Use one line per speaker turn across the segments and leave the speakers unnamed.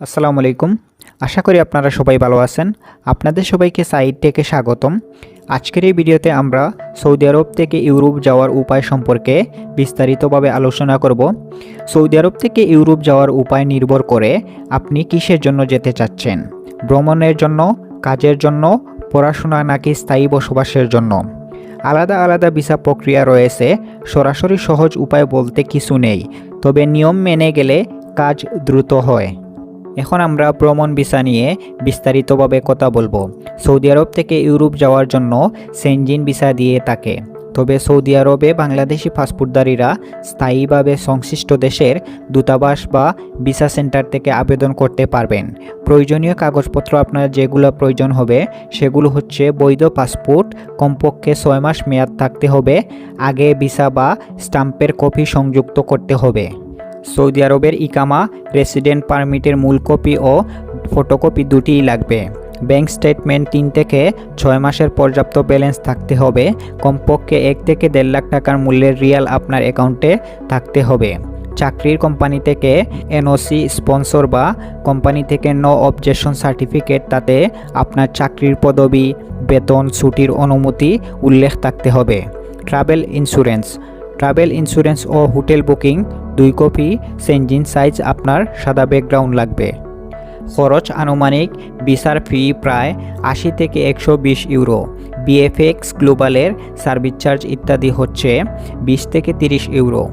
আসসালামু আলাইকুম। আশা করি আপনারা সবাই ভালো আছেন। আপনাদের সবাইকে সাইড থেকে স্বাগতম। আজকের এই ভিডিওতে আমরা সৌদি আরব থেকে ইউরোপ যাওয়ার উপায় সম্পর্কে বিস্তারিতভাবে আলোচনা করব। সৌদি আরব থেকে ইউরোপ যাওয়ার উপায় নির্ভর করে আপনি কিসের জন্য যেতে চাচ্ছেন? ভ্রমণের জন্য, কাজের জন্য, পড়াশোনা নাকি স্থায়ী বসবাসের জন্য? আলাদা আলাদা ভিসা প্রক্রিয়া রয়েছে। সরাসরি সহজ উপায় বলতে কিছু নেই। তবে নিয়ম মেনে গেলে কাজ দ্রুত হয়। এখন আমরা ভ্রমণ ভিসা নিয়ে বিস্তারিতভাবে কথা বলব। সৌদি আরব থেকে ইউরোপ যাওয়ার জন্য সেনজিন ভিসা দিয়ে থাকে তবে সৌদি আরবে বাংলাদেশি পাসপোর্টধারীরা স্থায়ীভাবে সংশ্লিষ্ট দেশের দূতাবাস বা ভিসা সেন্টার থেকে আবেদন করতে পারবেন। প্রয়োজনীয় কাগজপত্র আপনার যেগুলো প্রয়োজন হবে, সেগুলো হচ্ছে বৈধ পাসপোর্ট, কমপক্ষে ছয় মাস মেয়াদ থাকতে হবে, আগে ভিসা বা স্টাম্পের কপি সংযুক্ত করতে হবে। সৌদি আরবের ইকামা রেসিডেন্ট পারমিটের মূল কপি ও ফটোকপি দুটিই লাগবে। ব্যাংক স্টেটমেন্ট তিন থেকে ছয় মাসের পর্যাপ্ত ব্যালেন্স থাকতে হবে। কমপক্ষে এক থেকে দেড় লাখ টাকার মূল্যের রিয়াল আপনার অ্যাকাউন্টে থাকতে হবে। চাকরির কোম্পানি থেকে এনওসি স্পন্সর বা কোম্পানি থেকে নো অবজেকশন সার্টিফিকেট, তাতে আপনার চাকরির পদবি, বেতন, ছুটির অনুমতি উল্লেখ থাকতে হবে। ট্রাভেল ইন্স্যুরেন্স ট্রাভেল ইন্স্যুরেন্স ও হোটেল বুকিং, দুই কপি সেঞ্জিন সাইজ আপনার সাদা ব্যাকগ্রাউন্ড লাগবে। খরচ আনুমানিক ভিসার ফি প্রায় আশি থেকে একশো বিশ ইউরো। বিএফএক্স গ্লোবালের সার্ভিস চার্জ ইত্যাদি হচ্ছে বিশ থেকে তিরিশ ইউরো।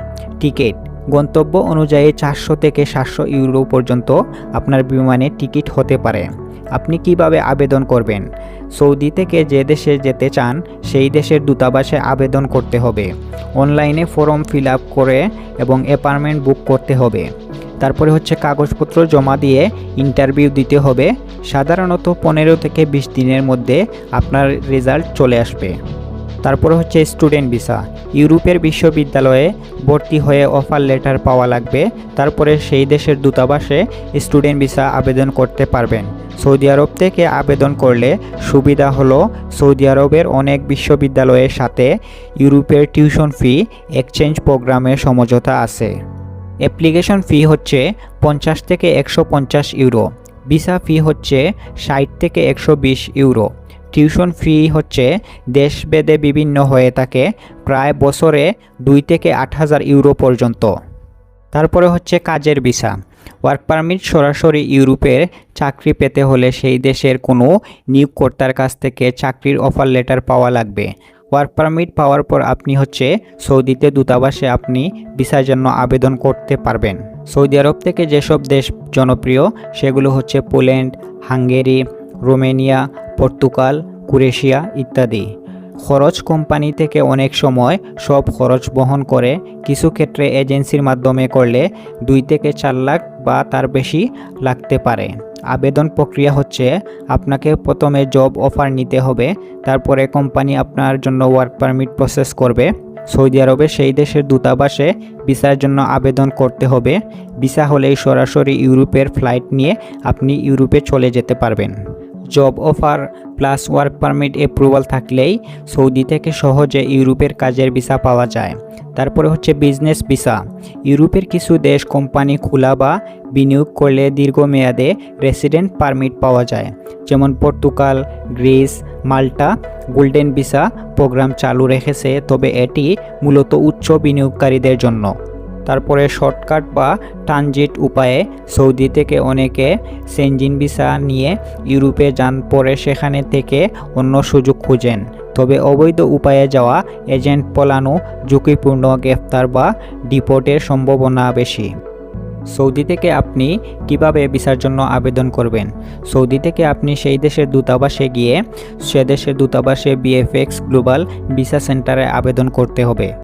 টিকিট, গন্তব্য অনুযায়ী চারশো থেকে সাতশো ইউরো পর্যন্ত আপনার বিমানে টিকিট হতে পারে। আপনি কীভাবে আবেদন করবেন? সৌদি থেকে যে দেশে যেতে চান, সেই দেশের দূতাবাসে আবেদন করতে হবে। অনলাইনে ফর্ম ফিল আপ করে এবং অ্যাপার্টমেন্ট বুক করতে হবে। তারপরে হচ্ছে কাগজপত্র জমা দিয়ে ইন্টারভিউ দিতে হবে। সাধারণত পনেরো থেকে বিশ দিনের মধ্যে আপনার রেজাল্ট চলে আসবে। তারপরে হচ্ছে স্টুডেন্ট ভিসা ইউরোপের বিশ্ববিদ্যালয়ে ভর্তি হয়ে অফার লেটার পাওয়া লাগবে। তারপরে সেই দেশের দূতাবাসে স্টুডেন্ট ভিসা আবেদন করতে পারবেন। সৌদি আরব থেকে আবেদন করলে সুবিধা হলো সৌদি আরবের অনেক বিশ্ববিদ্যালয়ের সাথে ইউরোপের টিউশন ফি এক্সচেঞ্জ প্রোগ্রামের সমঝোতা আছে। অ্যাপ্লিকেশন ফি হচ্ছে পঞ্চাশ থেকে একশো পঞ্চাশ ইউরো ভিসা ফি হচ্ছে ষাট থেকে একশো বিশ ইউরো টিউশন ফি হচ্ছে দেশভেদে বিভিন্ন হয়ে থাকে প্রায় বছরে দুই থেকে আট হাজার ইউরো পর্যন্ত। তারপরে হচ্ছে কাজের ভিসা। ওয়ার্ক পারমিট সরাসরি ইউরোপের চাকরি পেতে হলে সেই দেশের কোনো নিয়োগকর্তার কাছ থেকে চাকরির অফার লেটার পাওয়া লাগবে। ওয়ার্ক পারমিট পাওয়ার পর আপনি হচ্ছে সৌদিতে দূতাবাসে আপনি ভিসার জন্য আবেদন করতে পারবেন। সৌদি আরব থেকে যেসব দেশ জনপ্রিয়, সেগুলো হচ্ছে Poland, Hungary, Romania Portugal Croatia ইত্যাদি। খরচ কোম্পানি থেকে অনেক সময় সব খরচ বহন করে। কিছু ক্ষেত্রে এজেন্সির মাধ্যমে করলে দুই থেকে চার লাখ বা তার বেশি লাগতে পারে। আবেদন প্রক্রিয়া হচ্ছে, আপনাকে প্রথমে জব অফার নিতে হবে, তারপরে কোম্পানি আপনার জন্য ওয়ার্ক পারমিট প্রসেস করবে। সৌদি আরবে সেই দেশের দূতাবাসে ভিসার জন্য আবেদন করতে হবে। ভিসা হলেই সরাসরি ইউরোপের ফ্লাইট নিয়ে আপনি ইউরোপে চলে যেতে পারবেন। Job offer plus work permit approval থাকলেই সৌদি থেকে সহজে ইউরোপের কাজের ভিসা পাওয়া যায়। তারপরে হচ্ছে বিজনেস ভিসা ইউরোপের কিছু দেশ কোম্পানি খোলা বা বিনিয়োগ করলে দীর্ঘমেয়াদে রেসিডেন্ট পারমিট পাওয়া যায়। যেমন Portugal, Greece, Malta golden visa programme চালু রেখেছে, তবে এটি মূলত উচ্চ বিনিয়োগকারীদের জন্য। তারপরে শর্টকাট বা ট্রানজিট উপায়ে সৌদি থেকে অনেকে সেনজিন ভিসা নিয়ে ইউরোপে যান, পরে সেখানে থেকে অন্য সুযোগ খুঁজেন। তবে অবৈধ উপায়ে যাওয়া এজেন্ট পলানো ঝুঁকিপূর্ণ গ্রেফতার বা ডিপোর্টের সম্ভাবনা বেশি। সৌদি থেকে আপনি কীভাবে ভিসার জন্য আবেদন করবেন? সৌদি থেকে আপনি সেই দেশের দূতাবাসে গিয়ে সে দেশের দূতাবাসে বিএফএক্স গ্লোবাল ভিসা সেন্টারে আবেদন করতে হবে।